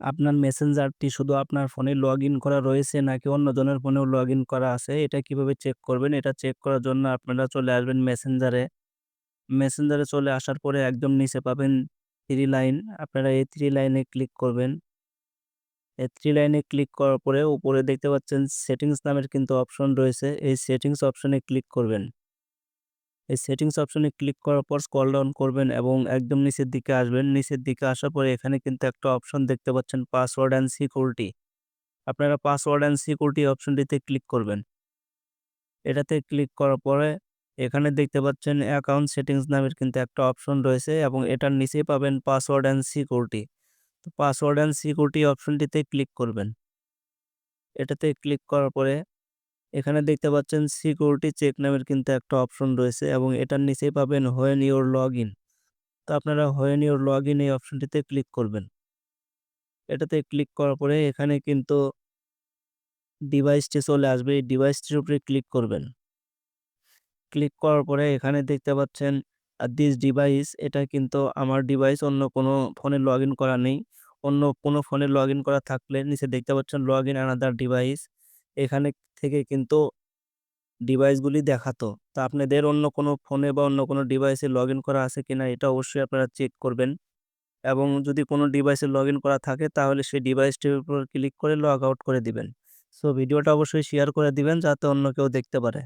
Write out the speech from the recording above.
আপনার মেসেঞ্জারটি শুধু আপনার ফোনে লগ ইন করা রয়েছে নাকি অন্যজনের ফোনেও লগ ইন করা আছে এটা কীভাবে চেক করবেন? এটা চেক করার জন্য আপনারা চলে আসবেন মেসেঞ্জারে। মেসেঞ্জারে চলে আসার পরে একদম নিচে পাবেন থ্রি লাইন। আপনারা এই থ্রি লাইনে ক্লিক করবেন। এই থ্রি লাইনে ক্লিক করার পরে উপরে দেখতে পাচ্ছেন সেটিংস নামের কিন্তু অপশন রয়েছে। এই সেটিংস অপশনে ক্লিক করবেন। এই সেটিংস অপশনে ক্লিক করার পর স্ক্রল ডাউন করবেন এবং একদম নিচের দিকে আসবেন। নিচের দিকে আসার পরে এখানে কিন্তু একটা অপশন দেখতে পাচ্ছেন পাসওয়ার্ড অ্যান্ড সিকিউরিটি। আপনারা পাসওয়ার্ড অ্যান্ড সিকিউরিটি অপশনটিতে ক্লিক করবেন। এটাতে ক্লিক করার পরে এখানে দেখতে পাচ্ছেন অ্যাকাউন্ট সেটিংস নামের কিন্তু একটা অপশন রয়েছে এবং এটার নিচেই পাবেন পাসওয়ার্ড অ্যান্ড সিকিউরিটি। তো পাসওয়ার্ড অ্যান্ড সিকিউরিটি অপশনটিতে ক্লিক করবেন। এটাতে ক্লিক করার পরে এখানে দেখতে পাচ্ছেন সিকিউরিটি চেক নামের কিন্তু একটা অপশন রয়েছে এবং এটার নিচেই পাবেন হোয়েন ইউর লগ ইন তো আপনারা হোয়েন ইউর লগ ইন এই অপশনটিতে ক্লিক করবেন। এটাতে ক্লিক করার পরে এখানে কিন্তু ডিভাইসটি চলে আসবে। এই ডিভাইসটির উপরে ক্লিক করবেন। ক্লিক করার পরে এখানে দেখতে পাচ্ছেন দিস ডিভাইস এটা কিন্তু আমার ডিভাইস অন্য কোনো ফোনে লগ ইন করা নেই। অন্য কোনো ফোনে লগ ইন করা থাকলে নিচে দেখতে পাচ্ছেন লগ ইন আনাদার ডিভাইস। এখানে থেকে কিন্তু ডিভাইসগুলি দেখাতো। তা আপনাদের অন্য কোনো ফোনে বা অন্য কোনো ডিভাইসে লগ করা আছে কিনা এটা অবশ্যই আপনারা চেক করবেন। এবং যদি কোনো ডিভাইসে লগ করা থাকে তাহলে সেই ডিভাইসটির উপর ক্লিক করে লগ আউট করে দিবেন। সো ভিডিওটা অবশ্যই শেয়ার করে দিবেন যাতে অন্য কেউ দেখতে পারে।